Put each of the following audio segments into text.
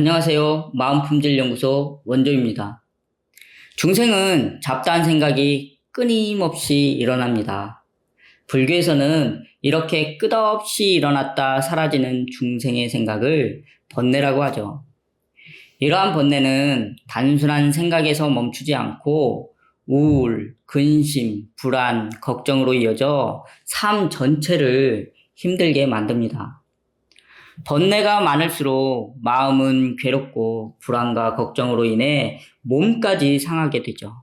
안녕하세요. 마음품질연구소 원조입니다. 중생은 잡다한 생각이 끊임없이 일어납니다. 불교에서는 이렇게 끝없이 일어났다 사라지는 중생의 생각을 번뇌라고 하죠. 이러한 번뇌는 단순한 생각에서 멈추지 않고 우울, 근심, 불안, 걱정으로 이어져 삶 전체를 힘들게 만듭니다. 번뇌가 많을수록 마음은 괴롭고 불안과 걱정으로 인해 몸까지 상하게 되죠.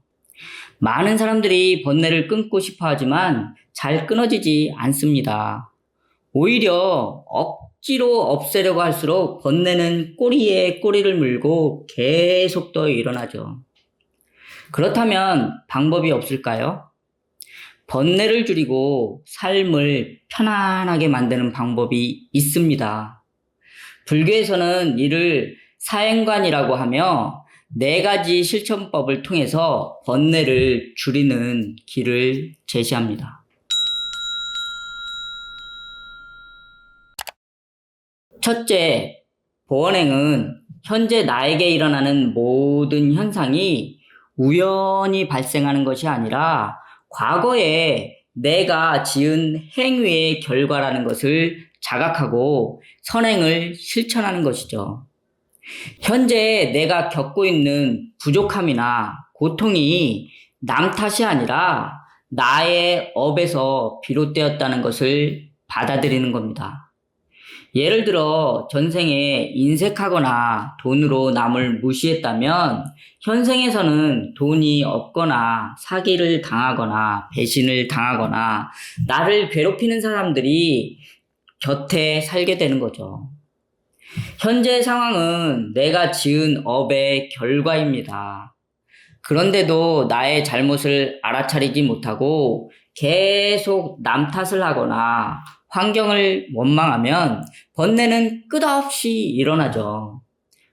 많은 사람들이 번뇌를 끊고 싶어 하지만 잘 끊어지지 않습니다. 오히려 억지로 없애려고 할수록 번뇌는 꼬리에 꼬리를 물고 계속 더 일어나죠. 그렇다면 방법이 없을까요? 번뇌를 줄이고 삶을 편안하게 만드는 방법이 있습니다. 불교에서는 이를 사행관이라고 하며 네 가지 실천법을 통해서 번뇌를 줄이는 길을 제시합니다. 첫째, 보원행은 현재 나에게 일어나는 모든 현상이 우연히 발생하는 것이 아니라 과거에 내가 지은 행위의 결과라는 것을 자각하고 선행을 실천하는 것이죠. 현재 내가 겪고 있는 부족함이나 고통이 남 탓이 아니라 나의 업에서 비롯되었다는 것을 받아들이는 겁니다. 예를 들어 전생에 인색하거나 돈으로 남을 무시했다면 현생에서는 돈이 없거나 사기를 당하거나 배신을 당하거나 나를 괴롭히는 사람들이 곁에 살게 되는 거죠. 현재 상황은 내가 지은 업의 결과입니다. 그런데도 나의 잘못을 알아차리지 못하고 계속 남 탓을 하거나 환경을 원망하면 번뇌는 끝없이 일어나죠.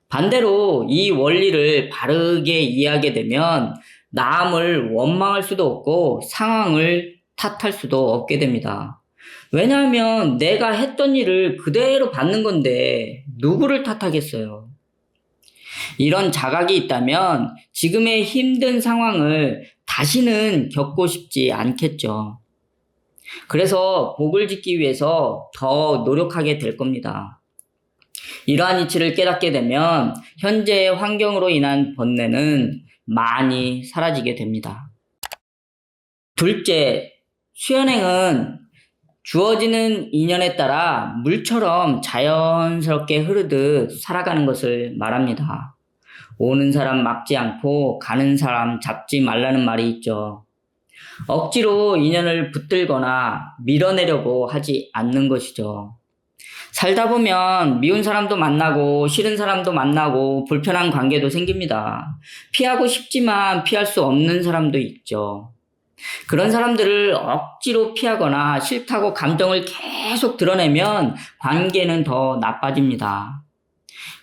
반대로 이 원리를 바르게 이해하게 되면 남을 원망할 수도 없고 상황을 탓할 수도 없게 됩니다. 왜냐하면 내가 했던 일을 그대로 받는 건데 누구를 탓하겠어요? 이런 자각이 있다면 지금의 힘든 상황을 다시는 겪고 싶지 않겠죠. 그래서 복을 짓기 위해서 더 노력하게 될 겁니다. 이러한 이치를 깨닫게 되면 현재의 환경으로 인한 번뇌는 많이 사라지게 됩니다. 둘째, 수연행은 주어지는 인연에 따라 물처럼 자연스럽게 흐르듯 살아가는 것을 말합니다. 오는 사람 막지 않고 가는 사람 잡지 말라는 말이 있죠. 억지로 인연을 붙들거나 밀어내려고 하지 않는 것이죠. 살다 보면 미운 사람도 만나고 싫은 사람도 만나고 불편한 관계도 생깁니다. 피하고 싶지만 피할 수 없는 사람도 있죠. 그런 사람들을 억지로 피하거나 싫다고 감정을 계속 드러내면 관계는 더 나빠집니다.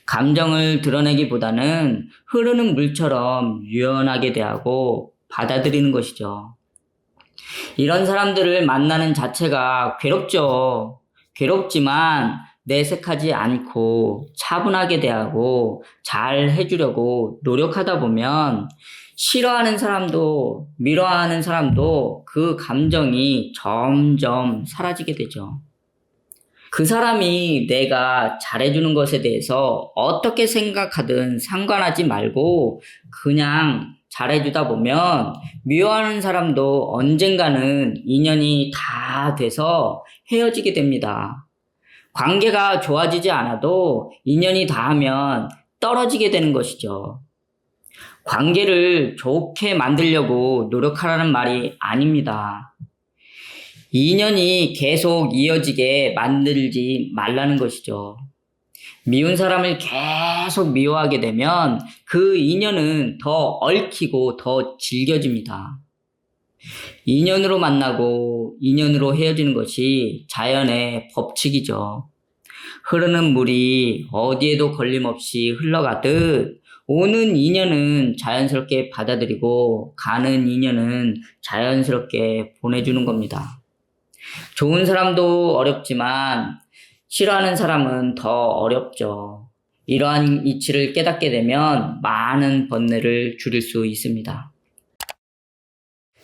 감정을 드러내기보다는 흐르는 물처럼 유연하게 대하고 받아들이는 것이죠. 이런 사람들을 만나는 자체가 괴롭죠. 괴롭지만 내색하지 않고 차분하게 대하고 잘 해주려고 노력하다 보면 싫어하는 사람도 미워하는 사람도 그 감정이 점점 사라지게 되죠. 그 사람이 내가 잘해주는 것에 대해서 어떻게 생각하든 상관하지 말고 그냥 잘해주다 보면 미워하는 사람도 언젠가는 인연이 다 돼서 헤어지게 됩니다. 관계가 좋아지지 않아도 인연이 닿으면 떨어지게 되는 것이죠. 관계를 좋게 만들려고 노력하라는 말이 아닙니다. 인연이 계속 이어지게 만들지 말라는 것이죠. 미운 사람을 계속 미워하게 되면 그 인연은 더 얽히고 더 질겨집니다. 인연으로 만나고 인연으로 헤어지는 것이 자연의 법칙이죠. 흐르는 물이 어디에도 걸림없이 흘러가듯 오는 인연은 자연스럽게 받아들이고 가는 인연은 자연스럽게 보내주는 겁니다. 좋은 사람도 어렵지만 싫어하는 사람은 더 어렵죠. 이러한 이치를 깨닫게 되면 많은 번뇌를 줄일 수 있습니다.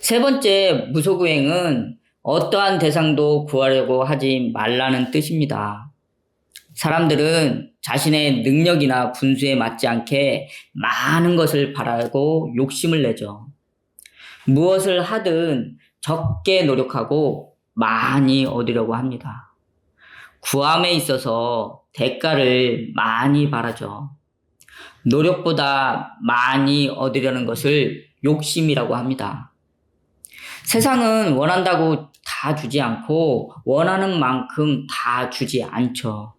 세 번째 무소구행은 어떠한 대상도 구하려고 하지 말라는 뜻입니다. 사람들은 자신의 능력이나 분수에 맞지 않게 많은 것을 바라고 욕심을 내죠. 무엇을 하든 적게 노력하고 많이 얻으려고 합니다. 구함에 있어서 대가를 많이 바라죠. 노력보다 많이 얻으려는 것을 욕심이라고 합니다. 세상은 원한다고 다 주지 않고 원하는 만큼 다 주지 않죠.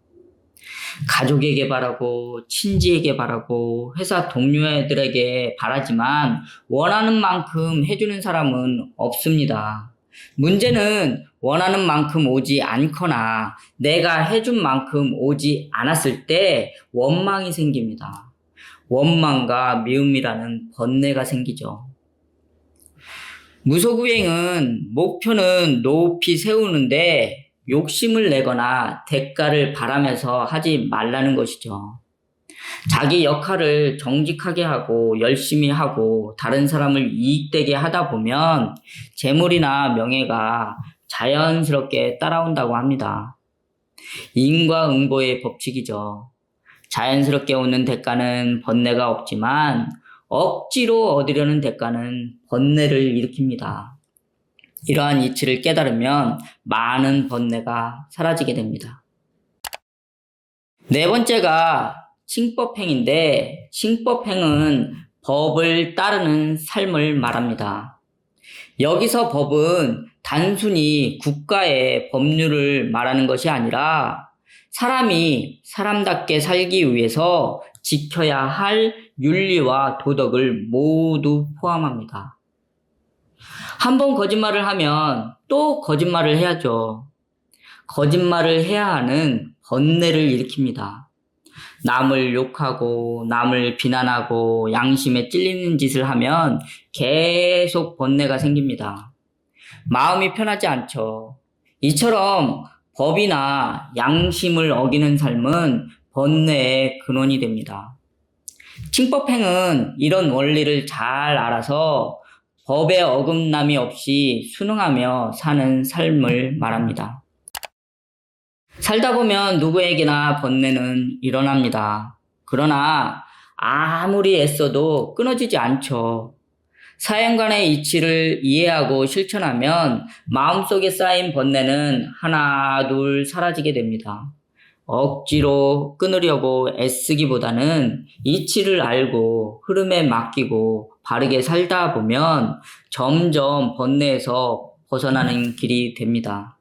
가족에게 바라고 친지에게 바라고 회사 동료애들에게 바라지만 원하는 만큼 해주는 사람은 없습니다. 문제는 원하는 만큼 오지 않거나 내가 해준 만큼 오지 않았을 때 원망이 생깁니다. 원망과 미움이라는 번뇌가 생기죠. 무소구행은 목표는 높이 세우는데 욕심을 내거나 대가를 바라면서 하지 말라는 것이죠. 자기 역할을 정직하게 하고 열심히 하고 다른 사람을 이익되게 하다 보면 재물이나 명예가 자연스럽게 따라온다고 합니다. 인과응보의 법칙이죠. 자연스럽게 오는 대가는 번뇌가 없지만 억지로 얻으려는 대가는 번뇌를 일으킵니다. 이러한 이치를 깨달으면 많은 번뇌가 사라지게 됩니다. 네 번째가 칭법행인데 칭법행은 법을 따르는 삶을 말합니다. 여기서 법은 단순히 국가의 법률을 말하는 것이 아니라 사람이 사람답게 살기 위해서 지켜야 할 윤리와 도덕을 모두 포함합니다. 한 번 거짓말을 하면 또 거짓말을 해야죠. 거짓말을 해야 하는 번뇌를 일으킵니다. 남을 욕하고 남을 비난하고 양심에 찔리는 짓을 하면 계속 번뇌가 생깁니다. 마음이 편하지 않죠. 이처럼 법이나 양심을 어기는 삶은 번뇌의 근원이 됩니다. 칭법행은 이런 원리를 잘 알아서 법의 어긋남이 없이 순응하며 사는 삶을 말합니다. 살다 보면 누구에게나 번뇌는 일어납니다. 그러나 아무리 애써도 끊어지지 않죠. 사연간의 이치를 이해하고 실천하면 마음속에 쌓인 번뇌는 하나, 둘 사라지게 됩니다. 억지로 끊으려고 애쓰기보다는 이치를 알고 흐름에 맡기고 바르게 살다 보면 점점 번뇌에서 벗어나는 길이 됩니다.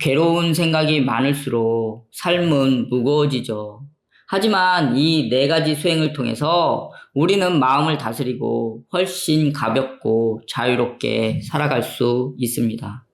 괴로운 생각이 많을수록 삶은 무거워지죠. 하지만 이 네 가지 수행을 통해서 우리는 마음을 다스리고 훨씬 가볍고 자유롭게 살아갈 수 있습니다.